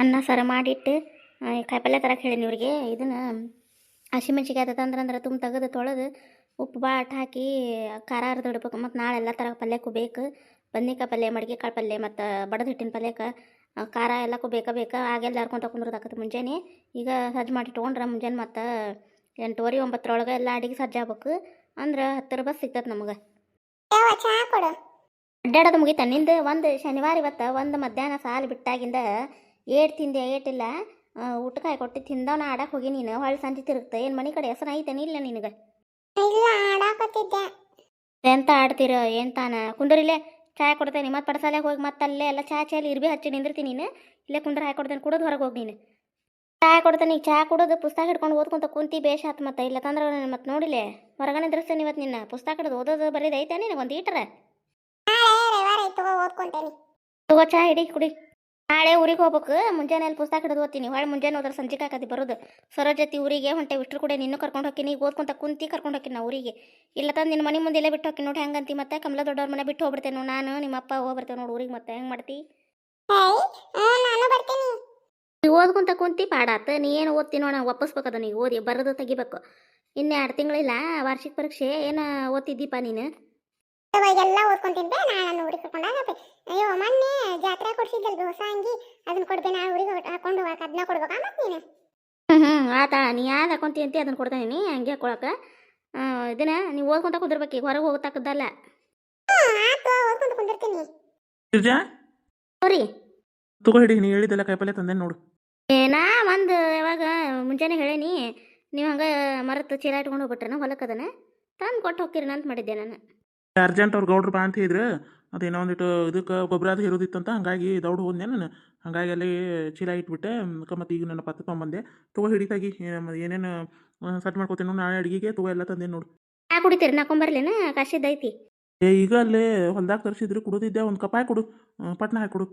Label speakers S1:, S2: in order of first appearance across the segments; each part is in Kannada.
S1: ಅನ್ನ ಸಾರ ಮಾಡಿಟ್ಟು ಕಾಯಿಪಲ್ಯ ತರಕ್ಕೆ ಹೇಳೀನಿ ಇವ್ರಿಗೆ. ಇದನ್ನು ಹಸಿಮೆಣ್ಸಿಗೆ ಆಯ್ತದ ಅಂದ್ರೆ ಅಂದ್ರೆ ತುಂಬ ತೆಗೆದು ತೊಳೆದು ಉಪ್ಪು ಬಾಟ್ ಹಾಕಿ ಖಾರ ಅರ್ದು ಇಡ್ಬೇಕು. ಮತ್ತು ನಾಳೆ ಎಲ್ಲ ಥರ ಪಲ್ಯಕ್ಕೂ ಬೇಕು ಬದ್ನಿಕಾಯಿ ಪಲ್ಯ ಮಡಿಕೆ ಕಾಳು ಪಲ್ಯ ಮತ್ತು ಬಡದ ಹಿಟ್ಟಿನ ಪಲ್ಯಕ್ಕೆ ಖಾರ ಎಲ್ಲಕ್ಕೂ ಬೇಕಾ. ಬೇಕಾ ಆಗೆಲ್ಲ ಹರ್ಕೊಂಡು ಕುಂದ್ರದಾಕತ್ತೆ ಮುಂಜಾನೆ. ಈಗ ಸಜ್ಜು ಮಾಡಿ ಇಟ್ಕೊಂಡ್ರೆ ಮುಂಜಾನೆ ಮತ್ತು ಎಂಟುವರೆ ಒಂಬತ್ತರೊಳಗೆ ಎಲ್ಲ ಅಡಿಗೆ ಸಜ್ಜಾಗಬೇಕು ಆಗ್ಬೇಕು. ಅಂದ್ರೆ ಹತ್ತರ ಬಸ್ ಸಿಗ್ತದೆ ನಮಗೆ. ಅಡ್ಡಾಡೋದು ಮುಗಿತ. ನಿಂದು ಒಂದು ಶನಿವಾರ ಇವತ್ತು ಒಂದು ಮಧ್ಯಾಹ್ನ ಸಾಲು ಬಿಟ್ಟಾಗಿಂದ ಏಟ್ ತಿಂದೆ ಏಟಿಲ್ಲ ಊಟಕಾಯಿ ಕೊಟ್ಟು ತಿಂದವನ ಆಡಕ್ಕೆ ಹೋಗಿ ನೀನು. ಹೊಳ್ಳ ಸಂತಿ ತಿರುಗ್ತ ಏನು ಮನೆ ಕಡೆ ಹೆಸರು ಐತೇನಿ ಇಲ್ಲ ನಿನಗೆ?
S2: ಇಲ್ಲ ಆಡಾಕತ್ತಿದ್ದೆ
S1: ಎಂತ ಆಡ್ತೀರ ಏನ್ ತಾನ? ಕುಂದರಿಲ್ಲೇ ಚಾಯ್ ಕೊಡ್ತೇನೆ ಮತ್ತೆ ಪಡಸಾಲೆಗೆ ಹೋಗಿ ಮತ್ತೆ ಅಲ್ಲೇ ಎಲ್ಲ ಚಾ ಚಾಯಲ್ಲಿ ಇರ್ಬಿ ಹಚ್ಚಿ ನಿಂದಿರ್ತೀನಿ ನೀನು. ಇಲ್ಲೇ ಕುಂದ್ರ ಹಾಕಿ ಕೊಡ್ತೇನೆ ಕುಡೋದು ಹೊರಗೆ ಹೋಗಿ ನೀನು. ಚಾ ಕೊಡ್ತೇನೆ ಈಗ ಚಾ ಕುಡೋದು ಪುಸ್ತಕ ಹಿಡ್ಕೊಂಡು ಓದ್ಕೊಂತ ಕುಂತಿ ಬೇಷ್ ಆತು ಮತ್ತೆ. ಇಲ್ಲ ತಂದ್ರೆ ಮತ್ತೆ ನೋಡಿಲೆ ಹೊರಗಡೆ ನಿಂದ್ರಿಸ್ತೇನೆ ಇವತ್ತು ನಿನ್ನ. ಪುಸ್ತಕ ಹಿಡಿದು ಓದೋದು ಬರೀದು ಐತೆ ನಿನಗೆ ಒಂದು ಈಟ್ರೆ?
S2: ತಗೋ
S1: ಚಾ ಹಿಡಿ ಕುಡಿ. ನಾಳೆ ಊರಿಗೆ ಹೋಗ್ಬೇಕು. ಮುಂಜಾನೆ ಅಲ್ಲಿ ಪುಸ್ತಕ ಹಿಡಿದು ಓದ್ತೀನಿ. ಹೊಳೆ ಮುಂಜಾನೆ ಹೋದ್ರೆ ಸಂಜೆ ಕಾಕತಿ ಬರೋದು. ಸರೋಜತಿ ಜೊತೆ ಊರಿಗೆ ಹೊಂಟೆ ಇಷ್ಟ್ರ ಕೂಡ ನಿನ್ನೂ ಕರ್ಕೊಂಡು ಹೋಗ್ತೀನಿ. ಈಗ ಓದ್ಕೊಂತ ಕುಂತಿ ಕರ್ಕೊಂಡು ಹೋಗ್ತೀನಿ ನಾ ಊರಿಗೆ. ಇಲ್ಲ ತಂದು ನಿನ್ನ ಮನೆ ಮುಂದೆ ಎಲ್ಲ ಬಿಟ್ಟು ಹೋಗ್ತೀನಿ ನೋಡಿ. ಹೆಂಗಂತಿ ಮತ್ತೆ? ಕಮಲ ದೊಡ್ಡವ್ರ ಮನೆ ಬಿಟ್ಟು ಹೋಗ್ಬಿಡ್ತೇನೆ ನಾನು ನಿಮ್ಮ ಅಪ್ಪ ಹೋಗ್ಬರ್ತೇವೆ ನೋಡಿ ಊರಿಗೆ ಮತ್ತೆ. ಹೆಂಗೆ ಮಾಡ್ತಿ? ಓದ್ಕೊಂತ ಕುಂತಿ ಪಾಡಾತ. ನೀ ಏನು ಓದ್ತೀನಿ ನೋಡ ಒಪ್ಪಿಸ್ಬೇಕದ ನೀವು ಓದಿ. ಬರೋದು ತೆಗಿಬೇಕು. ಇನ್ನು ಎರಡು ತಿಂಗಳಿಲ್ಲ ವಾರ್ಷಿಕ ಪರೀಕ್ಷೆ. ಏನು ಓದ್ತಿದ್ದೀಪ ನೀನು?
S2: ಇವಾಗೆಲ್ಲ ಓದ್ಕೊಂತಿದ್ದೆ ನಾನು ಹುಡುಗಿ ಕರ್ಕೊಂಡಾಗ ಅಯ್ಯೋ ಮೊನ್ನೆ ಜಾತ್ರೆ ಕೊಡ್ಸಿದ್ದಲ್ರಿ ಹೊಸ ಅಂಗಿ ಅದನ್ನ ಕೊಡ್ಬೇ ನಾನು ಊರಿಗೆ ಹಾಕೊಂಡು ಹೋಗಕ್ಕೆ ಅದನ್ನ ಕೊಡ್ಬೇಕಾ ಮತ್ತೆ ನೀನು?
S1: ಹ್ಞೂ ಆತ ನೀ ಯಾವ್ದು ಹಾಕೊಂತಿ ಅಂತಿ ಅದನ್ನ ಕೊಡ್ತಾನೆ ಹಂಗೆ ಹಾಕೊಳಕ್ಕೆ ಇದನ್ನ ನೀವು ಓದ್ಕೊಂತ ಕುದಿರ್ಬೇಕು ಈಗ ಹೊರಗೆ ಹೋಗತಕ್ಕದ್ದಲ್ಲ.
S2: ಓದ್ಕೊಂಡು ಕುಂದಿರ್ತೀನಿ.
S3: ಗಿರ್ಜಾ?
S1: ಸರಿ
S3: ತಗೋ ಹಿಡಿ ನೀ ಹೇಳಿದ್ದೆಲ್ಲ ಕಾಯಿಪಲ್ಲೆ ತಂದೆ ನೋಡು.
S1: ಏನಾ ಒಂದು ಯಾವಾಗ ಮುಂಜಾನೆ ಹೇಳೇನಿ ನೀವು ಹಂಗ ಮರತ್ತು ಚೀಲ ಇಟ್ಕೊಂಡು ಹೋಗ್ಬಿಟ್ರೆ ಹೊಲಕ್ಕೆ ಅದನ್ನ ತಂದು ಕೊಟ್ಟು ಹೋಗ್ತೀರಿ ಅಂತ ಮಾಡಿದ್ದೆ ನಾನು.
S3: ಅರ್ಜೆಂಟ್ ಅವ್ರು ಗೌಡ್ರು ಬಾ ಅಂತ ಹೇಳಿದ್ರೆ. ಅದೇನೋ ಒಂದಿಟ್ಟು ಇದಕ್ಕೆ ಗೊಬ್ಬರ ಅದು ಇರೋದಿತ್ತಂತ ಹಂಗಾಗಿ ದೌಡ್ ಹೋದ್ನೆ ನಾನು. ಹಂಗಾಗಿ ಅಲ್ಲಿ ಚೀಲ ಇಟ್ಬಿಟ್ಟೆ. ಮತ್ತು ಈಗ ನನ್ನ ಪತ್ತ ತೊಗೊಂಬಂದೆ. ತಗೋ ಹಿಡಿತಾಗಿ. ಏನೇನು ಸೆಟ್ ಮಾಡ್ಕೊತೀನಿ ನಾಳೆ ಅಡುಗೆಗೆ ತಗೋ ಎಲ್ಲ ತಂದೆ ನೋಡು.
S1: ಚಾ ಕುಡಿತೀರಿ? ನಾಕೊಂಬರ್ಲೇನ ಕಾಶಿದ್ದೈತಿ
S3: ಏ ಈಗ ಅಲ್ಲೇ ಹೊಲ್ದಾಗ ತರಿಸಿದ್ರು. ಕುಡಿದಿದ್ದೆ. ಒಂದು ಕಪ್ ಹಾಕಿ ಕೊಡು. ಪಟ್ನ ಹಾಕಿ ಕೊಡು.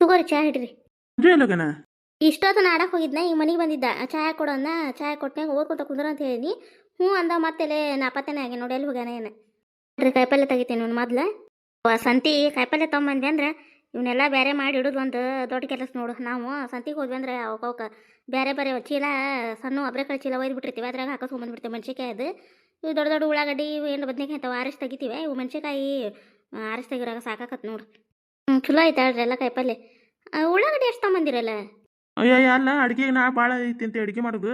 S1: ತಗೋರಿ ಚಾ ಹಿಡ್ರಿ.
S3: ಮುಂಜೆ ಎಲ್ಲೋಗೇನ?
S1: ಇಷ್ಟೊತ್ತು ಆಡಕ್ಕೆ ಹೋಗಿದ್ನ. ಈಗ ಮನೆಗೆ ಬಂದಿದ್ದ. ಚಾಯ್ ಕೊಡೋಣ ಚಾಯ್ ಕೊಟ್ಟಾಗ ಓದ್ಕೊತ ಕುಂದ್ರ ಅಂತ ಹೇಳಿ ಹ್ಞೂ ಅಂದ. ಮತ್ತೆಲೆ ನಾಪತ್ತೇನೆ ಆಗಿ ನೋಡಿ. ಎಲ್ಲಿ ಹೋಗ್ಯಾನ ಏನು? ಕಾಯಿಪಲ್ಲೆ ತೆಗಿತೀನಿ ಇವ್ನು ಮೊದ್ಲು. ಸಂತಿ ಕಾಯಿಪಲ್ಲೆ ತೊಗೊಂಬಂದೆ ಅಂದ್ರೆ ಇವನ್ನೆಲ್ಲ ಬೇರೆ ಮಾಡಿ ಇಡೋದು ಒಂದು ದೊಡ್ಡ ಕೆಲಸ ನೋಡು. ನಾವು ಸಂತಿಗೆ ಹೋದ್ವಿ ಅಂದ್ರೆ ಅವಕ್ಕ ಬೇರೆ ಬೇರೆ ಚೀಲ, ಸಣ್ಣ ಒಬ್ರೆಕಾಳು ಚೀಲ ಒಯ್ದು ಬಿಟ್ಟಿರ್ತೀವಿ. ಅದ್ರಾಗ ಹಾಕೋಸ್ ಬಂದ್ಬಿಡ್ತೀವಿ ಮೆಣಸಿಕಾಯಿ ಅದು. ಇವು ದೊಡ್ಡ ದೊಡ್ಡ ಉಳ್ಳಾಗಡ್ಡಿ, ಇವು ಏನು ಬದ್ನಿಕಾಯಿ ಅಂತಾವೆ ಆರಿಸಿ ತೆಗಿತೀವಿ. ಇವು ಮೆಣಸಿಕಾಯಿ ಆರಿಸಿ ತೆಗಿರಾಗ ಸಾಕಾಕತ್ ನೋಡು ಹ್ಞೂ ಚಲೋ ಐತೆ ಹೇಳ್ರಿ ಎಲ್ಲ ಕಾಯಿಪಲ್ಲೆ. ಉಳ್ಳಾಗಡ್ಡಿ ಎಷ್ಟು ತೊಗೊಂಬಂದಿರಲ್ಲ?
S3: ಅಯ್ಯ ಅಲ್ಲ, ಅಡುಗೆ ನಾ ಭಾಳ ಐತಿ ಅಂತ ಅಡುಗೆ ಮಾಡೋದು.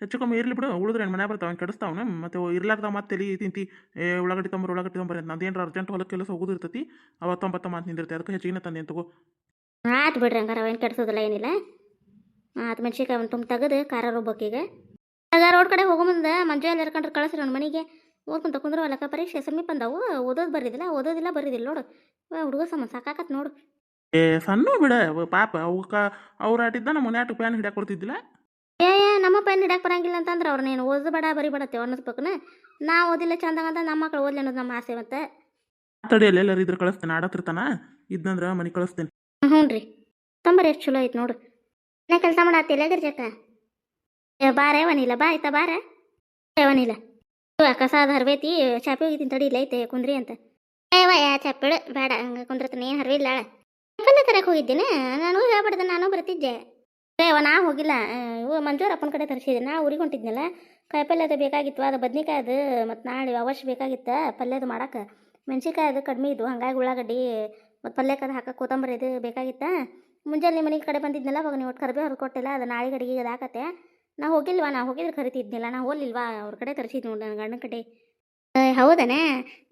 S3: ಹೆಚ್ಚು ಕಮ್ಮಿ ಇರ್ಲಿ ಬಿಡು. ಉಳಿದ್ರೆ ಮನೆ ಬರ್ತಾವ? ಕೆಡಿಸ್ತಾವನ ಮತ್ತೆ ಇರ್ಲಾರ್ದ ಮತ್ತೆ ತಲಿ ತಿಂತಿ. ಏ, ಉಳ್ಳಾಗಡ್ಡಿ ತೊಂಬರು, ಉಳ್ಳಾಗಡ್ಡಿ ತೊಂಬರಿ ಅಂತ. ನಂದೇನ್ರ ಅರ್ಜೆಂಟ್ ಹೊಲಕ್ಕೆ ಕೆಲಸ ಹೋಗೋದು ಇರ್ತೈತಿ. ಅವತ್ತೊಂಬತ್ತ ಮಾತು ನಿಂದಿರ್ತೈತಿ ಅದಕ್ಕೆ ಹೆಚ್ಚಿಗೆ ತಂದೆ ತಗೋ.
S1: ಆಯ್ತು ಬಿಡ್ರಿ ಹಂಗಾರ. ಅವೇನು ಕೆಡ್ಸೋದಿಲ್ಲ, ಏನಿಲ್ಲ. ಆತು ಮೆಣ್ಸಿಕಾಯಿ ಒಂದು ತುಂಬ ತೆಗೆದು, ಖಾರ ರುಬ್ಬಕ್ಕೀಗ ಅದ ರೋಡ್ ಕಡೆ ಹೋಗೋ ಮುಂದೆ ಮಂಜು ಎಲ್ಲ ಇರ್ಕೊಂಡ್ರೆ ಕಳಿಸ್ರಿ ಅವ್ನ ಮನೆಗೆ. ಓದ್ಕೊಂತ ಕುಂದ್ರು ಅಲ್ಲಕ್ಕ ಪರೀಕ್ಷೆ ಸಮೀಪ ಬಂದಾವು. ಓದೋದು ಬರಿದಿಲ್ಲ ಓದೋದಿಲ್ಲ ಬರಿದಿಲ್ಲ ನೋಡು. ಹುಡುಗ ಸಮ ಸಾಕಾಕತ್ ನೋಡು.
S3: ಏ ಸಣ್ಣ ಬಿಡ. ಅವ್ ಪಾಪ ಅವಕ್ಕ ಅವ್ರ ಆಟಿದ್ದ ನಮ್ಮ ಮನ್ಯಾಟ ಪ್ಯಾನ್ ಹಿಡ್ಯಾಕ ಕೊಡ್ತಿದ್ದಿಲ್ಲ
S1: ಏ ಏ, ನಮ್ಮ ಪೈನ್ ಹಿಡಕ್ಕೆ ಬರಂಗಿಲ್ಲ ಅಂತಂದ್ರೆ ಅವ್ರು ನೀನು ಓದು ಬೇಡ ಬರಿ ಬೇಡತ್ತೆ ಅನ್ನಿಸ್ಬೇಕನ. ನಾ ಓದಿಲ್ಲ ಚಂದಾಗ ಅಂತ ನಮ್ಮ ಮಕ್ಳು ಓದ್ಲಿ ಅನ್ನೋದು ನಮ್ಮ ಆಸೆ ಮತ್ತೆ.
S3: ತಡಿಯಲ್ಲಿ ಎಲ್ಲರೂ ಇದ್ರ ಕಳಿಸ್ತೇನೆ ಆಡತ್ತಿರ್ತಾನ. ಇದ್ನಂದ್ರೆ ಮನೆ ಕಳಿಸ್ತೇನೆ.
S1: ಹ್ಞೂ ರೀ. ತಂಬರಿ ಎಷ್ಟು ಚಲೋ ಐತೆ ನೋಡು. ನಾ ಕೆಲಸ ಮಾಡತ್ತಿಲ್ಲ ಗಿರ್ಜಕ್ಕ? ಏ ಬಾರೆ ವನಿಲ್ಲ ಬಾ ಆಯ್ತಾ ಬಾರ ಏ ವನಿಲ್ಲ ಇವ ಕಸ ಅದು ಹರ್ಬೇತಿ ಚಾಪಿ ಹೋಗಿದ್ದೀನಿ ತಡಿ ಇಲ್ಲ ಐತೆ ಕುಂದ್ರಿ ಅಂತ. ಏವ ಯಾ ಚಾಪಿಡು ಬೇಡ ಹಂಗೆ ಕುಂದ್ರತನ ಏನು ಹರ್ವಿಲ್ಲ ಕಲ್ಲೆ ತರಕ್ಕೆ ಹೋಗಿದ್ದೀನಿ. ನಾನು ಹೇಳ್ಬಾರ್ದು ನಾನು ಬರ್ತಿದ್ದೆ. ಏವ ನಾ ಹೋಗಿಲ್ಲ. ಇವ ಇವು ಮಂಜೂರ್ ಅಪ್ಪನ ಕಡೆ ತರಿಸಿದ್ದೆ ನಾ ಊರಿಗೆ ಹೊಂಟಿದ್ನಲ್ಲ. ಪಲ್ಯ ಅದು ಬೇಕಾಗಿತ್ತು ಅದು ಬದ್ನಿಕಾಯಿ ಅದು, ಮತ್ತು ನಾಳೆ ಅವಶ್ಯ ಬೇಕಾಗಿತ್ತು ಪಲ್ಯದು ಮಾಡಕ್ಕೆ ಮೆಣ್ಸಿಕಾಯಿ ಅದು ಕಡಿಮೆ ಇದ್ವು. ಹಂಗಾಗಿ ಉಳ್ಳಾಗಡ್ಡಿ, ಮತ್ತು ಪಲ್ಯಕ್ಕೆ ಹಾಕಕ್ಕೆ ಕೊತ್ತಂಬರಿ ಇದು ಬೇಕಾಗಿತ್ತಾ. ಮುಂಜಾನೆ ನಿಮ್ಮ ಮನೆ ಕಡೆ ಬಂದಿದ್ನಲ್ಲ, ಅವಾಗ ನೀವು ಒಟ್ಟು ಅವ್ರು ಕೊಟ್ಟಿಲ್ಲ, ಅದು ನಾಳೆ ಅಡಿಗೆ ಅದಾಕತ್ತೆ ನಾ ಹೋಗಿಲ್ವಾ? ನಾ ಹೋಗಿದ್ರೆ ಕರಿತಿದ್ನಿಲ್ಲ, ನಾ ಹೋಗ್ಲಿಲ್ವಾ? ಅವ್ರ ಕಡೆ ತರಿಸಿದ್ ನೋಡಿ ನನ್ನ ಗಂಡನ ಕಡೆ. ಹೌದನೇ?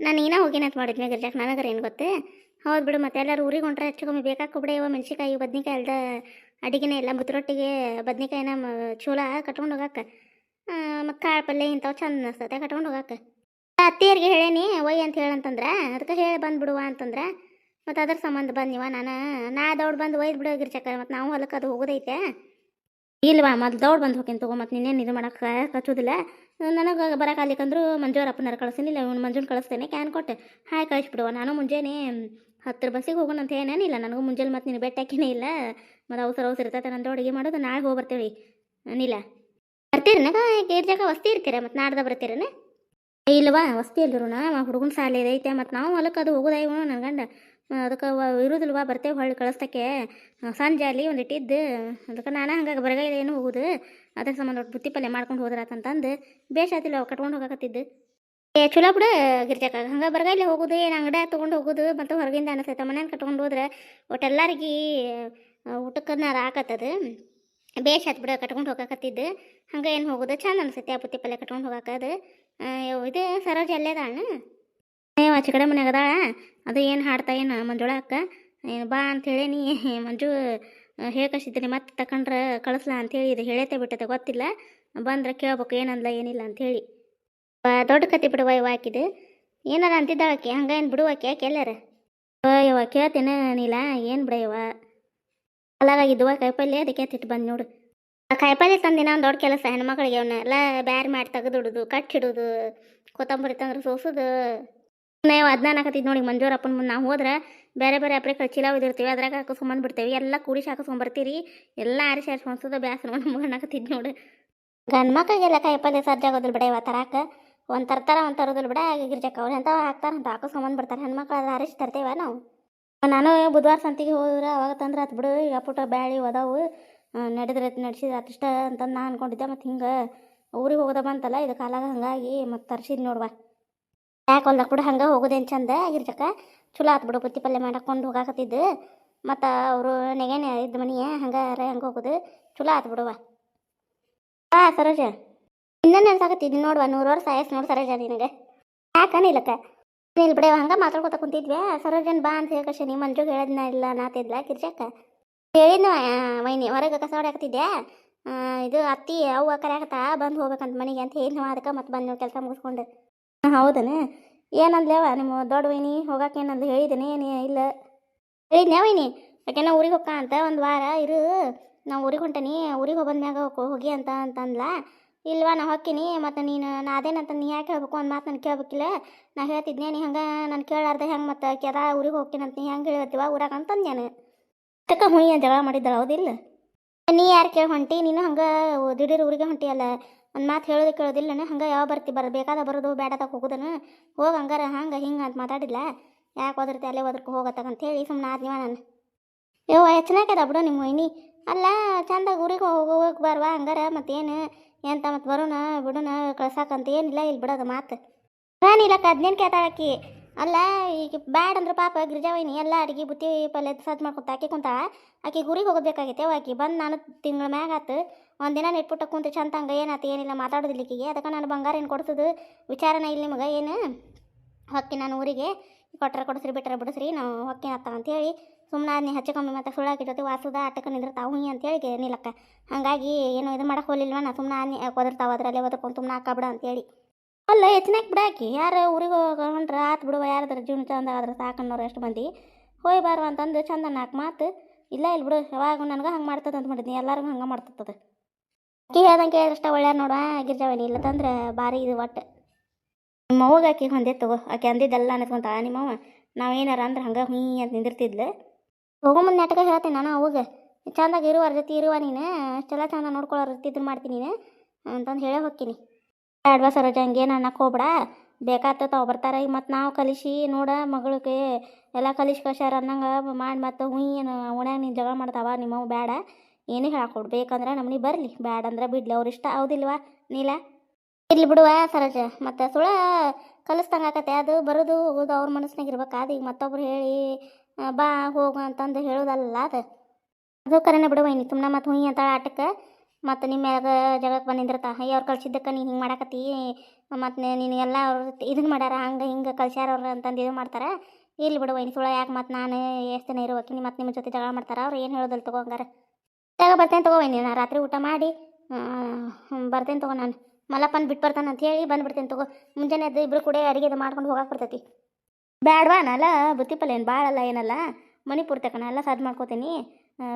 S1: ನಾನು ಏನೋ ಹೋಗಿನ ಅಂತ ಮಾಡಿದ್ನಿ ಗಿರ್ಜಾಕ್? ನನಗರ ಏನು ಗೊತ್ತು? ಹೌದು ಬಿಡು, ಮತ್ತೆ ಎಲ್ಲರೂ ಊರಿಗೆ ಹೊಂಟ್ರೆ ಹೆಚ್ಚು ಕಮ್ಮಿ. ಬಿಡ ಇವ ಮೆಣಸಿಕಾಯಿ ಬದ್ನಿಕಾಯಿ ಅಲ್ದ ಅಡಿಗೆನೇ ಇಲ್ಲ ಮುದ್ರೊಟ್ಟಿಗೆ ಬದ್ನಿಕಾಯಿನ ಚೂಲ ಕಟ್ಕೊಂಡು ಹೋಗಾಕ. ಮತ್ತು ಕಾಳು ಪಲ್ಯ ಇಂಥವು ಚಂದ ಅನಿಸ್ತತೆ, ಕಟ್ಕೊಂಡು ಹೋಗಾಕ. ಅತ್ತಿಯರಿಗೆ ಹೇಳೇನಿ ಒಯ್ ಅಂತ ಹೇಳಂತಂದ್ರೆ ಅದಕ್ಕೆ ಹೇಳಿ ಬಂದುಬಿಡುವ ಅಂತಂದ್ರೆ ಮತ್ತು ಅದ್ರ ಸಂಬಂಧ ಬಂದಿವ ನಾನು, ನಾ ದೌಡ್ ಬಂದು ಒಯ್ದು ಬಿಡೋ ಗಿರ್ಚಕ್ಕ ಮತ್ತು ನಾವು ಹೊಲಕ್ಕೆ ಅದು ಹೋಗೋದೈತೆ. ಇಲ್ವಾ ಮೊದ್ಲು ದೌಡ್ ಬಂದು ಹೋಗ್ತೀನಿ ತಗೋ ಮತ್ತು ನಿನ್ನೇನು ಇದು ಮಾಡೋಕ್ಕೆ ಕಚ್ಚೋದಿಲ್ಲ. ನನಗೆ ಬರೋಕಾಲಿಕಂದ್ರು ಮಂಜೂರಪ್ಪನಾರ ಕಳಿಸ್ತೀನಿಲ್ಲ ಇವ್ನು ಮಂಜುನ ಕಳಿಸ್ತೇನೆ, ಕ್ಯಾನ್ ಕೊಟ್ಟೆ ಹಾಯ್ ಕಳಿಸ್ಬಿಡುವ. ನಾನು ಮುಂಜಾನೆ ಹತ್ತರ ಬಸ್ಸಿಗೆ ಹೋಗೋಣ ಅಂತ ಏನೇನಿಲ್ಲ. ನನಗೂ ಮುಂಜಾನೆ ಮತ್ತು ನೀನು ಬೆಟ್ಟಾಕಿನೇ ಇಲ್ಲ. ಮತ್ತು ಅವಸರ ಅವಸರ ಇರ್ತೈತೆ. ನಂದು ಅಡುಗೆ ಮಾಡೋದು. ನಾಳೆ ಹೋಗಿ ಬರ್ತೇವೆ ಅನಿಲ್ಲ ಬರ್ತೀರನಾಗ ಗೇರ್ಜಾಗ ವಸ್ತಿ ಇರ್ತೀರ? ಮತ್ತು ನಾಡ್ದ ಬರ್ತೀರನ? ಇಲ್ವಾ ವಸ್ತಿ ಇಲ್ಲರೂ ನಾ. ಹುಡುಗನ ಸಾಲ ಐತೆ. ಮತ್ತು ನಾವು ಹೊಲಕ್ಕೆ ಅದು ಹೋಗೋದಾಯ್ವ ನನ್ನ ಗಂಡ. ಅದಕ್ಕೆ ಇರೋದಿಲ್ವಾ? ಬರ್ತೇವೆ ಹೊಳ್ಳಿ ಕಳಿಸ್ತಕ್ಕೆ. ಸಂಜೆ ಅಲ್ಲಿ ಒಂದು ಇಟ್ಟಿದ್ದು ಅದಕ್ಕೆ ನಾನು ಹಂಗಾಗಿ ಬರಗಾಲ ಏನು ಹೋಗುದು. ಅದ್ರ ಸಂಬಂಧ ಬುತ್ತಿ ಪಲ್ಯ ಮಾಡ್ಕೊಂಡು ಹೋದ್ರಾತಂತಂದು. ಬೇಷ್ ಆತಿಲ್ಲ ಕಟ್ಕೊಂಡು ಹೋಗಾಕತ್ತಿದ್ದು. ಏ, ಚಲೋ ಬಿಡು ಗಿರ್ಜಾಕ ಹಂಗೆ ಬರಗೈಲಿ ಹೋಗುದು, ಏನು ಅಂಗಡಿ ತೊಗೊಂಡು ಹೋಗುದು, ಮತ್ತು ಹೊರಗಿಂದ ಅನಿಸ್ತೈತೆ. ಮನೇನ ಕಟ್ಕೊಂಡು ಹೋದ್ರೆ ಒಟ್ಟು ಎಲ್ಲರಿಗೆ ಊಟಕ್ಕನ್ನ ಹಾಕತ್ತದ ಬೇಷ್ ಆತ್ ಬಿಡು, ಕಟ್ಕೊಂಡು ಹೋಗಾಕತ್ತಿದ್ದು. ಹಂಗೆ ಏನು ಹೋಗುದು ಚಂದ ಅನ್ಸೈತೆ ಆ ಬುತ್ತಿ ಪಲ್ಯ ಕಟ್ಕೊಂಡು ಹೋಗಾಕದು. ಇದು ಸರೋಜ ಅಲ್ಲೇ ಅಣ್ಣ ಏ ಆಚೆ ಕಡೆ ಅದಾಳ. ಅದು ಏನು ಹಾಡ್ತಾ, ಏನು ಮಂಜುಳ ಅಕ್ಕ? ಏನು ಬಾ ಅಂತೇಳಿ ನೀ, ಮಂಜು ಹೇಳ್ಕಸಿದ್ದೀನಿ ಮತ್ತೆ ತಕೊಂಡ್ರೆ ಕಳಿಸ್ಲಾ ಅಂತೇಳಿ ಇದು ಹೇಳೈತೆ ಬಿಟ್ಟೈತೆ, ಗೊತ್ತಿಲ್ಲ. ಬಂದ್ರೆ ಕೇಳ್ಬೇಕು, ಏನಂದ್ಲ, ಏನಿಲ್ಲ ಅಂಥೇಳಿ ದೊಡ್ಡ ಕತೆ ಬಿಡುವ ಇವ ಹಾಕಿದ್ದು ಏನಾರ ಅಂತಿದ್ದಾಳಕ್ಕೆ ಹಂಗೆ ಏನು ಬಿಡುವಾಕೆ ಯಾಕೆ ಎಲ್ಲಾರ? ಇವ ಕೇಳ್ತೇನೆ ನೀಲ, ಏನು ಬಿಡ ಇವ ಅಲ್ಲಾಗಿದ್ದುವ ಕಾಯಿಪಲ್ಯ ಅದಕ್ಕೆ ತಿಟ್ಟು ಬಂದು ನೋಡು. ಆ ಕಾಯಿಪಲ್ಯ ತಂದಿನ ಒಂದು ದೊಡ್ಡ ಕೆಲಸ ಹೆಣ್ಮಕ್ಳಿಗೆ ಅವನ್ನೆಲ್ಲ ಬ್ಯಾರೆ ಮಾಡಿ ತೆಗೆದುಡುದು, ಕಟ್ಟಿಡುದು, ಕೊತ್ತಂಬರಿ ತಂದ್ರೆ ಸೋಸೋದು. ನಾವು ಅದನ್ನ ಹಾಕತ್ತಿದ್ದು ನೋಡಿ ಮಂಜೂರಪ್ಪನ ಮುಂದೆ ನಾವು ಹೋದ್ರೆ ಬೇರೆ ಬೇರೆ ಅಪ್ರೆ ಚೀಲ ಒದಿರ್ತೀವಿ ಅದ್ರಾಗ ಹಾಕಿಸ್ಕೊಂಬಂದು ಬಿಡ್ತೇವೆ, ಎಲ್ಲ ಕೂಡಿ ಹಾಕಿಸ್ಕೊಂಬರ್ತೀರಿ ಎಲ್ಲ ಆರಿಸಿ ಆರಿಸಿ ಮಗನ ಹಾಕತ್ತಿದ್ದು ನೋಡು ಗಂಡು ಮಕ್ಕಳಿಗೆಲ್ಲ ಕಾಯಿಪಲ್ಯ ಸಜ್ಜಾಗೋದಿಲ್ಲ ಬಿಡ ಇವ ತರಾಕ. ಒಂದು ತರ್ತಾರೆ, ಒಂದು ತರೋದಿಲ್ಲ ಬಿಡ ಗಿರ್ಜಕ್ಕ ಅವ್ರು ಎಂತ ಹಾಕ್ತಾರೆ, ಅಂತ ಹಾಕಿಸ್ಕೊಂಬಂದು ಬಿಡ್ತಾರೆ ಹೆಣ್ಮಕ್ಳು ಅದು ಅರೆಸ್ಟ್ ತರ್ತೇವೆ ನಾವು. ನಾನು ಬುಧವಾರ ಸಂತಿಗೆ ಹೋದ್ರೆ, ಅವಾಗ ತಂದ್ರೆ ಆತು ಬಿಡು, ಈಗ ಪುಟ ಬ್ಯಾಳಿ ಓದಾವು ನಡೆದ್ರೆ ನಡೆಸಿದ್ರೆ ಅತಿಷ್ಟ ಅಂತಂದು ನಾ ಅನ್ಕೊಂಡಿದ್ದೆ, ಮತ್ತು ಹಿಂಗೆ ಊರಿಗೆ ಹೋಗೋದ ಬಂತಲ್ಲ, ಇದು ಕಾಲಾಗ ಹಂಗಾಗಿ ಮತ್ತು ತರ್ಸಿದ್ ನೋಡುವ. ಯಾಕೆ ಹೊಲ್ದಾಗ ಬಿಡು, ಹಂಗೆ ಹೋಗೋದೇನು ಚಂದ ಗಿರ್ಜಕ್ಕ ಚಲೋ ಆತು ಬಿಡು ಬುತ್ತಿ ಪಲ್ಯ ಮಾಡಕೊಂಡು ಹೋಗಾಕತ್ತಿದ್ದು. ಮತ್ತು ಅವರು ನೆಗೆನೆ ಇದ್ದ ಮನೆಯ, ಹಂಗಾರೆ ಹಂಗೆ ಹೋಗೋದು? ಚಲೋ ಆತು ಬಿಡುವ. ಹಾಂ ಸರೋಜ. ಇನ್ನೂ ನೆನ್ಸಾಕತ್ತಿದ್ದೀನಿ ನೋಡುವ ವರ್ಷ ಆಯಸ್ ನೋಡು ಸರೋಜ ನಿನಗೆ. ಯಾಕನಿಲ್ಲಕ್ಕ ಇಲ್ಲಿ ಬಿಡವ ಹಂಗೆ ಮಾತಾಡ್ಕೊತ ಕುಂತಿದ್ವಿ. ಸರೋಜನ್ ಬಾ ಅಂತ ಹೇಳಕ ಶನಿ ಮಂಜು ಹೇಳಿದ್ನ ಇಲ್ಲ ನಾತಿದ್ಲ ಕಿರ್ಜಕ್ಕ ಹೇಳಿದ್ನ ವೈನಿ ಹೊರಗೆ ಕಸ ಹೊಡ್ಯಾಕತ್ತಿದ್ದೆ ಆ, ಇದು ಅತ್ತಿ ಅವ್ವ ಕರೆಯಾಕತ್ತ ಬಂದು ಹೋಗ್ಬೇಕಂತ ಮನೆಗೆ ಅಂತ ಹೇಳಿದ್ನವ ಅದಕ್ಕೆ ಮತ್ತೆ ಬಂದು ಕೆಲಸ ಮುಗಿಸ್ಕೊಂಡು. ಹೌದನ? ಏನಂದ್ಲೇವ ನಿಮ್ಮ ದೊಡ್ಡ ವೈನಿ ಹೋಗಕ್ಕೆ ಏನಂದು ಹೇಳಿದ್ದೇನೆ ಏನು ಇಲ್ಲ? ಹೇಳಿದ್ನ ವೈನಿ? ಯಾಕೆ ನಾ ಊರಿಗೆ ಹೋಗ್ಕ ಅಂತ ಒಂದು ವಾರ ಇರು. ನಾವು ಊರಿಗೆ ಹೊಂಟನಿ ಊರಿಗೆ ಹೋಗ್ಬಂದ್ಮ್ಯಾಗ ಹೋಗ್- ಹೋಗಿ ಅಂತ ಅಂತಂದ್ಲ. ಇಲ್ವಾ ನಾ ಹೊಕ್ಕಿನಿ, ಮತ್ತು ನೀನು ನಾ ಅದೇನಂತ ನೀ ಯಾಕೆ ಹೇಳ್ಬೇಕು? ಒಂದು ಮಾತು ನಾನು ಕೇಳ್ಬೇಕಿಲ್ಲ. ನಾ ಹೇಳ್ತಿದ್ನೇ, ನೀ ಹಂಗೆ ನಾನು ಕೇಳಾರ್ದೆ ಹೆಂಗೆ ಮತ್ತು ಕೆದ ಊರಿಗೆ ಹೋಗ್ತೀನಂತ ನೀ ಹೆಂಗೆ ಹೇಳ್ತೀವ? ಊರಾಗ ಅಂತಂದು ನಾನು. ತಕ್ಕ ಹುಯ್ಯ ಜಗಳ ಮಾಡಿದ್ದಾಳೆ? ಹೌದಿಲ್ಲ. ನೀ ಯಾರು ಕೇಳಿ ಹೊಂಟಿ? ನೀನು ಹಂಗೆ ದಿಢೀರ್ ಊರಿಗೆ ಹೊಂಟಿಯಲ್ಲ. ಒಂದು ಮಾತು ಹೇಳೋದು ಕೇಳೋದಿಲ್ಲನ ಹಂಗೆ ಯಾವ ಬರ್ತಿ? ಬರ ಬೇಕಾದ ಬರೋದು ಬೇಡದಾಗ ಹೋಗೋದನು. ಹೋಗಿ ಹಂಗಾರ, ಹಂಗೆ ಹಿಂಗೆ ಅಂತ ಮಾತಾಡಿಲ್ಲ ಯಾಕೆ ಓದಿರ್ತಿ ಅಲ್ಲೇ ಓದ್ರಕ್ಕೆ ಅಂತ ಹೇಳಿ ಸುಮ್ಮನೆ ಆದ್ನಿವ ನಾನು. ಯೋ ಹೆಚ್ಚನಾಗ್ಯದ ಬಿಡು ನಿಮ್ಮ ಮೊಯ್ನಿ ಅಲ್ಲ, ಚಂದಾಗ ಊರಿಗೆ ಹೋಗಿ ಬರ್ವಾ ಹಂಗಾರ ಮತ್ತೇನು? ಎಂತ ಮತ್ತು ಬರೋಣ, ಬಿಡೋಣ ಕಳ್ಸಾಕಂತ ಏನಿಲ್ಲ, ಇಲ್ಲಿ ಬಿಡೋದು ಮಾತು. ಏನಿಲ್ಲಕ್ಕ ಹದಿನೆಂಟು ಕೇತಾಳಕ್ಕಿ ಅಲ್ಲ ಈಗ ಬ್ಯಾಡ್ ಅಂದ್ರೆ ಪಾಪ, ಗಿರಿಜಾವೈನಿ, ಎಲ್ಲ ಅಡಿಗೆ ಬುತ್ತಿ ಪಲ್ಯ ಸಜ್ಜು ಮಾಡ್ಕೊಂತ ಆಕಿ ಕುಂತಾಳ. ಆಕಿ ಗುರಿಗೆ ಹೋಗೋದಬೇಕಾಗೈತೆ ಆಕಿ, ಬಂದು ನಾನು ತಿಂಗಳ ಮ್ಯಾಗ ಆತು. ಒಂದಿನ ನೆಟ್ಬಿಟ್ಟ ಕುಂತು ಚಂದ ಹಂಗೆ ಏನಾತ, ಏನಿಲ್ಲ ಮಾತಾಡೋದಿಲ್ಲ ಈಕಿಗೆ. ಅದಕ್ಕೆ ನಾನು ಬಂಗಾರ ಏನು ಕೊಡ್ಸೋದು? ವಿಚಾರನ ಇಲ್ಲಿ ನಿಮಗೆ, ಏನು? ಹೊಕ್ಕಿ ನಾನು ಊರಿಗೆ, ಕೊಟ್ರೆ ಕೊಡಿಸ್ರಿ, ಬಿಟ್ರೆ ಬಿಡಿಸ್ರಿ, ನಾವು ಹೊಕ್ಕಿನ ಅಂತ ಅಂತೇಳಿ ಸುಮ್ಮನೆ ಅದನ್ನ ಹಚ್ಚಿಕೊಮ್ಮೆ ಮತ್ತೆ ಸುಳ್ಳಾಕಿ ಜೊತೆ ವಾಸದ ಆಟಕ್ಕೆ ನಿಂದಿರ್ತಾವ, ಹುಯಿ ಅಂತೇಳಿ ನಿಲಕ್ಕ ಹಾಗಾಗಿ ಏನು ಇದು ಮಾಡಕ್ಕೆ ಹೋಲಿಲ್ವ ನಾ ಸುಮ್ಮನೆ ಅನ್ನಿ ಒದರ್ತಾವ ಅದರಲ್ಲೇ ಒದರ್ಕೊಂಡು ಸುಮ್ಮನೆ ಹಾಕಬಿಡ ಅಂತ ಅಂತೇಳಿ ಅಲ್ಲ ಹೆಚ್ಚಿನಾಗ ಬಿಡಾಕಿ ಯಾರು ಊರಿಗೆ ಹೋಗ್ರ ಆತು ಬಿಡುವ ಯಾರದ್ರ ಜೀವನ ಚಂದ ಆದ್ರೆ ಸಾಕನ್ನೋರು ಎಷ್ಟು ಮಂದಿ. ಹೋಯ್ ಬಾರ್ವ ಅಂತಂದು ಚಂದ ನಾಲ್ಕು ಮಾತು, ಇಲ್ಲ ಇಲ್ಲಿ ಬಿಡು ಯಾವಾಗ ನನಗೆ ಹಂಗೆ ಮಾಡ್ತದ ಅಂತ ಮಾಡಿದ್ನಿ, ಎಲ್ಲರಿಗೂ ಹಂಗೆ ಮಾಡ್ತದ. ಅಕ್ಕಿ ಹೇಳ್ದಂಗೆ ಅಷ್ಟ ಒಳ್ಳೆ ನೋಡುವ ಇಲ್ಲ ತಂದ್ರೆ ಭಾರಿ ಇದು ಒಟ್ಟು. ನಿಮ್ಮ ಅವ್ವಗೆ ಆಕಿ ಹೊಂದೇ ತಗೋ ಆಕೆ ಅಂದಿದ್ದೆಲ್ಲ ಅನ್ಸ್ಕೊಂತಾಳ ನಿಮ್ಮವ್ವ ನಾವೇನಾರ ಅಂದ್ರೆ ಹಂಗೆ ಹುಯಿ ಅಂತ ನಿಂದಿರ್ತಿದ್ಲು. ಹೋಗೋ ನಾಟಕ ಹೇಳ್ತೇನೆ ನಾನು ಅವಾಗ. ಚಂದಾಗಿ ಇರುವಾರ ಜೊತೆ ಇರುವ ನೀನು. ಅಷ್ಟೆಲ್ಲ ಚಂದ ನೋಡ್ಕೊಳ್ಳೋ ರೀತಿ ಇದನ್ನ ಮಾಡ್ತೀನಿ ನೀನು. ಅಂತಂದು ಹೇಳೇ ಹೋಗ್ತೀನಿ ಅಡ್ವಾನ್ಸ್ ಸರೋಜ ಹಂಗೇನು ಅನ್ನಕ್ಕೆ ಹೋಗ್ಬೇಡ. ಬೇಕಾತ ತಾವು ಬರ್ತಾರೆ. ಈಗ ಮತ್ತು ನಾವು ಕಲಿಸಿ ನೋಡ ಮಗಳಿಗೆ ಎಲ್ಲ ಕಲಿಸಿ ಕಳ್ಸ್ಯಾರ ಅನ್ನಂಗೆ ಮಾಡಿ ಮತ್ತು ಏನು ಉಣ್ಯಾಗ ನೀನು ಜಗಳ ಮಾಡ್ತಾವ ನಿಮ್ಮವು ಬೇಡ ಏನೇ ಹೇಳಕ್ಕೆ ಬೇಕಂದ್ರೆ ನಮ್ಮನೆ ಬರಲಿ. ಬೇಡ ಅಂದ್ರೆ ಬಿಡ್ಲಿ. ಅವ್ರು ಇಷ್ಟ. ಹೌದಿಲ್ವಾ ನೀಲ? ಇರ್ಲಿ ಬಿಡುವ ಸರೋಜ. ಮತ್ತು ಸುಳ ಕಲಿಸ್ದಂಗೆ ಆಕತ್ತೆ. ಅದು ಬರೋದು ಹೋಗೋದು ಅವ್ರ ಮನಸ್ಸಿನಾಗ ಇರ್ಬೇಕು. ಅದು ಈಗ ಮತ್ತೊಬ್ರು ಹೇಳಿ ಬಾ, ಹೋಗು ಅಂತಂದು ಹೇಳೋದಲ್ಲ ಅದು. ಅದು ಕರೆನೇ ಬಿಡುವ ನೀ ಸುಮ್ಮನೆ ಮತ್ತು ಹುಯಿ ಅಂತ ಆಟಕ್ಕೆ. ಮತ್ತು ನಿಮ್ಮ ಮ್ಯಾಗ ಜಗಕ್ಕೆ ಬಂದಿರ್ತ ಅಯ್ಯ ಅವ್ರು ಕಳ್ಸಿದ್ದಕ್ಕೆ ನೀನು ಹಿಂಗೆ ಮಾಡಕತ್ತಿ. ಮತ್ತು ನೀನು ಎಲ್ಲ ಅವ್ರು ಇದನ್ನ ಮಾಡ್ಯಾರ ಹಂಗೆ ಹಿಂಗೆ ಕಳ್ಸ್ಯಾರ ಅವ್ರು ಅಂತಂದು ಇದು ಮಾಡ್ತಾರೆ. ಇಲ್ಲಿ ಬಿಡುವ ಇನ್ನು ಸುಳ ಯಾಕೆ ಮತ್ತು ನಾನು ಎಷ್ಟು ದಿನ ಇರುವಕ್ಕೆ ಮತ್ತು ನಿಮ್ಮ ಜೊತೆ ಜಗಳ ಮಾಡ್ತಾರೆ, ಅವ್ರು ಏನು ಹೇಳೋದಲ್ಲ ತಗೋ ಹಂಗಾರೆ. ತಗೋ ಬರ್ತೇನೆ ತಗೋ ನಾನು ರಾತ್ರಿ ಊಟ ಮಾಡಿ ಬರ್ತೇನೆ ತಗೋ ನಾನು. ಮಲ್ಲಪ್ಪನ ಬಿಟ್ಟು ಬರ್ತಾನೆ ಅಂತ ಹೇಳಿ ಬಂದುಬಿಡ್ತೇನೆ ತಗೋ. ಮುಂಜಾನೆ ಅದು ಇಬ್ಬರು ಕೂಡ ಅಡುಗೆದು ಮಾಡ್ಕೊಂಡು ಹೋಗಕ್ಕೆ ಬರ್ತೈತಿ. ಬ್ಯಾಡ್ವಾ ನಲ್ಲ ಬುತ್ತಿ ಪಲ್ಯ ಏನು ಭಾಳಲ್ಲ ಏನಲ್ಲ? ಮನೆ ಪೂರ್ತಕನ ಎಲ್ಲ ಸದ್ ಮಾಡ್ಕೋತೀನಿ.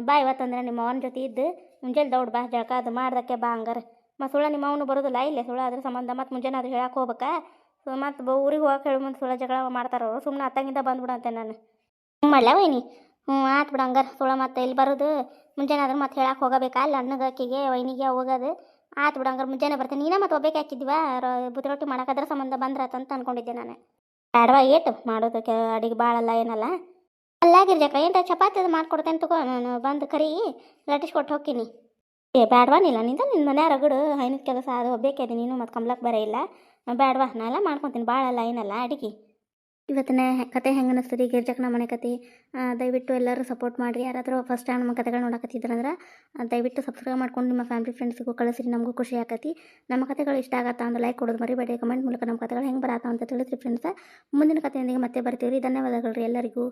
S1: ಬಾ ಇವತ್ತಂದ್ರೆ ನಿಮ್ಮ ಅವನ ಜೊತೆ ಇದ್ದು, ಮುಂಜಾನೆ ದೌಡ್ ಬಾ, ಜಳಕ ಅದು ಮಾಡ್ದಕ್ಕೆ ಬಾ ಹಂಗಾರೆ. ಮತ್ತು ಸುಳ್ಳ ನಿಮ್ಮ ಅವನು ಬರೋದಿಲ್ಲ, ಇಲ್ಲೇ ಸುಳ್ಳ ಅದ್ರ ಸಂಬಂಧ, ಮತ್ತು ಮುಂಜಾನೆ ಅದು ಹೇಳಕ್ಕೆ ಹೋಗ್ಬೇಕಾ. ಮತ್ತು ಊರಿಗೆ ಹೋಗಕ್ಕೆ ಹೇಳಿ ಮುಂದೆ ಸುಳ್ಳ ಜಗಳ ಮಾಡ್ತಾರೋ ಸುಮ್ಮನೆ ಅತ್ತಂಗಿಂದ ಬಂದ್ಬಿಡಂತೆ ನಾನು. ಹ್ಞೂ ಮಾಡ್ಲ ಹ್ಞೂ ಆತು ಬಿಡು ಹಂಗಾರೆ. ಸುಳ್ಳ ಮತ್ತೆ ಇಲ್ಲಿ ಬರೋದು? ಮುಂಜಾನೆ ಆದ್ರೆ ಮತ್ತೆ ಹೇಳಕ್ಕೆ ಹೋಗಬೇಕಾ? ಅಲ್ಲಿ ಅಣ್ಣಗೆ ಅಕ್ಕಿಗೆ, ವೈನಿಗೆ ಹೋಗೋದು. ಆತು ಬಿಡು ಹಂಗಾರೆ ಮುಂಜಾನೆ ಬರ್ತೀನಿ. ನೀನೇ ಮತ್ತೆ ಒಬ್ಬಕ್ಕೆ ಹಾಕಿದ್ವಾ ಬುತ್ತಿ ರೊಟ್ಟಿ ಮಾಡಕ್ಕೆ ಅದ್ರ ಸಂಬಂಧ ಬಂದ್ರಾತಂತ ಅನ್ಕೊಂಡಿದ್ದೆ ನಾನು. ಬ್ಯಾಡವಾ ಏಟು ಮಾಡೋದಕ್ಕೆ ಅಡಿಗೆ ಭಾಳಲ್ಲ ಏನಲ್ಲ. ಅಲ್ಲಾಗಿರ್ಜಕ್ಕ ಏನ್ರ ಚಪಾತಿ ಅದು ಮಾಡ್ಕೊಡ್ತೇನೆ ತಗೋ, ನಾನು ಬಂದು ಕರಿ ಲಟ್ಟಿಸ್ಕೊಟ್ಟು ಹೋಗ್ತೀನಿ. ಏ, ಬ್ಯಾಡ್ವಾ ನಿಲ್ಲ ನಿಂದ ನಿನ್ನ ಮನೆ ರಗಡು ಹೈನದ ಕೆಲಸ ಅದು ಬೇಕಿದೆ ನೀನು ಮತ್ತು ಕಂಬ್ಲಕ್ಕೆ ಬರ ಇಲ್ಲ. ಬ್ಯಾಡ್ವಾ ನಾ ಎಲ್ಲ ಮಾಡ್ಕೊತೀನಿ, ಭಾಳ ಅಲ್ಲ, ಏನಲ್ಲ, ಅಡಿಗೆ. ಇವತ್ತಿನ ಕತೆ ಹೆಂಗೆ ಅನ್ನಿಸ್ತದೆ ಗಿರ್ಜಕ್ಕನ ಮನೆ ಕತೆ. ದಯವಿಟ್ಟು ಎಲ್ಲರೂ ಸಪೋರ್ಟ್ ಮಾಡಿರಿ. ಯಾರಾದರೂ ಫಸ್ಟ್ ಟೈಮ್ ನಮ್ಮ ಕತೆಗಳು ನೋಡಕತ್ತಿದ್ರಂದ್ರೆ ದಯವಿಟ್ಟು ಸಬ್ಸ್ಕ್ರೈಬ್ ಮಾಡ್ಕೊಂಡು ನಿಮ್ಮ ಫ್ಯಾಮಿಲಿ ಫ್ರೆಂಡ್ಸ್ಗೂ ಕಳಿಸ್ರಿ. ನಮಗೂ ಖುಷಿ ಆಕತಿ. ನಮ್ಮ ಕತೆಗಳು ಇಷ್ಟ ಆಗತ್ತಾ ಅಂದ್ರೆ ಲೈಕ್ ಕೊಡೋದು ಮರಿಬೇಡಿ ಕಮೆಂಟ್ ಮೂಲಕ ನಮ್ಮ ಕತೆಗಳು ಹೆಂಗೆ ಬರತ್ತಾ ಅಂತ ತಿಳಿಸ್ರಿ ಫ್ರೆಂಡ್ಸ್ ಮುಂದಿನ ಕಥೆಯೊಂದಿಗೆ ಮತ್ತೆ ಬರ್ತೀವಿ ರೀ ಧನ್ಯವಾದಗಳು ರೀ ಎಲ್ಲರಿಗೂ.